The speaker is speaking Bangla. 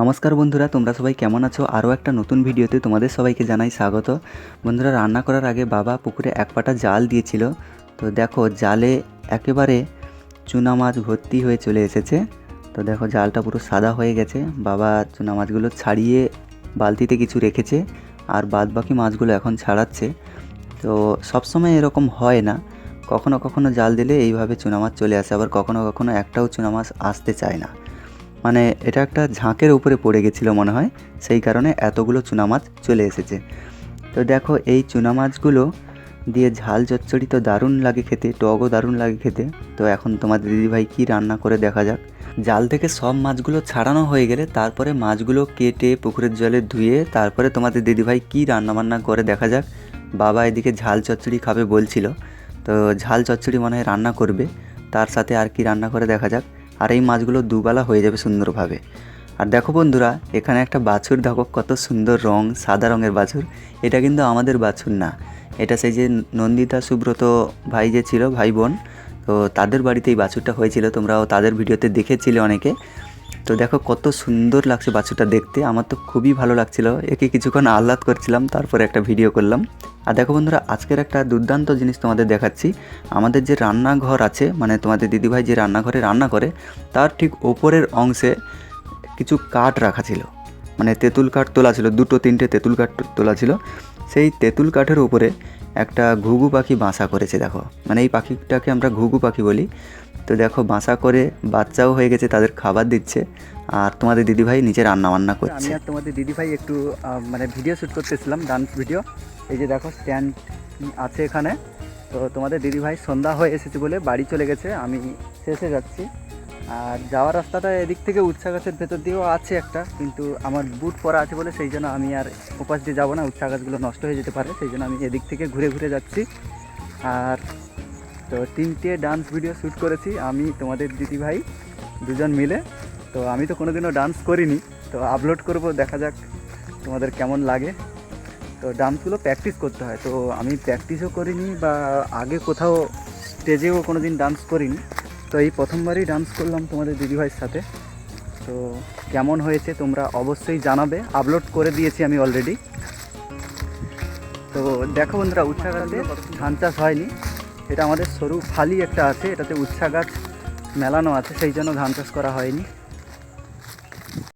নমস্কার বন্ধুরা, তোমরা সবাই কেমন আছো? আরও একটা নতুন ভিডিওতে তোমাদের সবাইকে জানাই স্বাগত। বন্ধুরা, রান্না করার আগে বাবা পুকুরে এক পাটা জাল দিয়েছিল। তো দেখো, জালে একেবারে চুনা মাছ ভর্তি হয়ে চলে এসেছে। তো দেখো, জালটা পুরো সাদা হয়ে গেছে। বাবা চুনা মাছগুলো ছাড়িয়ে বালতিতে কিছু রেখেছে আর বাদ বাকি মাছগুলো এখন ছাড়াচ্ছে। তো সবসময় এরকম হয় না। কখনো কখনো জাল দিলে এইভাবে চুনা মাছ চলে আসে, আবার কখনো কখনো একটাও চুনা মাছ আসতে চায় না। মানে এটা একটা ঝাঁকের উপরে পড়ে গেছিল মনে হয়, সেই কারণে এতগুলো চুনা মাছ চলে এসেছে। তো দেখো, এই চুনা মাছগুলো দিয়ে ঝাল চচ্চড়ি তো দারুণ লাগে খেতে টকও দারুণ লাগে খেতে। তো এখন তোমাদের দিদিভাই কি রান্না করে দেখা যাক। জাল থেকে সব মাছগুলো ছাড়ানো হয়ে গেলে তারপরে মাছগুলো কেটে পুকুরের জলে ধুয়ে তারপরে তোমাদের দিদিভাই কি রান্না বান্না করে দেখা যাক। বাবা এদিকে ঝাল চচ্চড়ি খাবে বলছিল। তো ঝাল চচ্চড়ি মনে হয় রান্না করবে, তার সাথে আর কি রান্না করে দেখা যাক। আর এই মাছগুলো দুবেলা হয়ে যাবে সুন্দরভাবে। আর দেখো বন্ধুরা, এখানে একটা বাছুর, দেখো কত সুন্দর রং, সাদা রঙের বাছুর। এটা কিন্তু আমাদের বাছুর না। এটা সেই যে নন্দিতা, সুব্রত ভাই যে ছিল, ভাই বোন, তো তাদের বাড়িতে এই বাছুরটা হয়েছিল। তোমরাও তাদের ভিডিওতে দেখেছিলে অনেকে। তো দেখো কত সুন্দর লাগছে বাছুরটা দেখতে। আমার তো খুবই ভালো লাগছিল। একে কিছুক্ষণ আহ্লাদ করছিলাম, তারপরে একটা ভিডিও করলাম। আর দেখো বন্ধুরা আজকের একটা দুর্দান্ত জিনিস তোমাদের দেখাচ্ছি। আমাদের যে রান্নাঘর আছে মানে তোমাদের দিদিভাই যে রান্নাঘরে রান্না করে তার ঠিক ওপরের অংশে কিছু কাঠ রাখা ছিল। মানে তেঁতুল কাঠ তোলা ছিল দুটো তিনটে তেঁতুল কাঠ তোলা ছিল। সেই তেঁতুল কাঠের উপরে একটা ঘুঘু পাখি বাসা করেছে দেখো। মানে এই পাখিটাকে আমরা ঘুঘু পাখি বলি। তো দেখো বাসা করে বাচ্চাও হয়ে গেছে তাদের খাবার দিচ্ছে। আর তোমাদের দিদিভাই নিচে রান্না বান্না আমি করছে। আর তোমাদের দিদিভাই একটু মানে ভিডিও শ্যুট করতেছিলাম ডান্স ভিডিও এই যে দেখো স্ট্যান্ড আছে এখানে। তো তোমাদের দিদিভাই সন্ধ্যা হয়ে এসেছে বলে বাড়ি চলে গেছে। আমি শেষে যাচ্ছি। আর যাওয়ার রাস্তাটা এদিক থেকে উচ্ছা গাছের ভেতর দিয়েও আছে একটা, কিন্তু আমার বুট পরা আছে বলে সেই জন্য আমি আর ওপাশ দিয়ে যাব না। উচ্ছা গাছগুলো নষ্ট হয়ে যেতে পারে, সেই জন্য আমি এদিক থেকে ঘুরে ঘুরে যাচ্ছি। আর তো তিনটে ডান্স ভিডিও শ্যুট করেছি আমি, তোমাদের দিদিভাই দুজন মিলে। তো আমি তো কোনোদিনও ডান্স করিনি। তো আপলোড করব, দেখা যাক তোমাদের কেমন লাগে। তো ডান্সগুলো প্র্যাকটিস করতে হয়। তো আমি প্র্যাকটিসও করিনি বা আগে কোথাও স্টেজেও কোনো দিন ডান্স করিনি। তো এই প্রথমবারই ডান্স করলাম তোমাদের দিদিভাইয়ের সাথে। তো কেমন হয়েছে তোমরা অবশ্যই জানাবে। আপলোড করে দিয়েছি আমি অলরেডি তো দেখো বন্ধুরা, উচ্ছা ধান চাষ হয়নি। এটা আমাদের সরু ফালি একটা আছে, এটাতে উচ্ছা মেলানো আছে, সেই জন্য ধান চাষ করা হয়নি।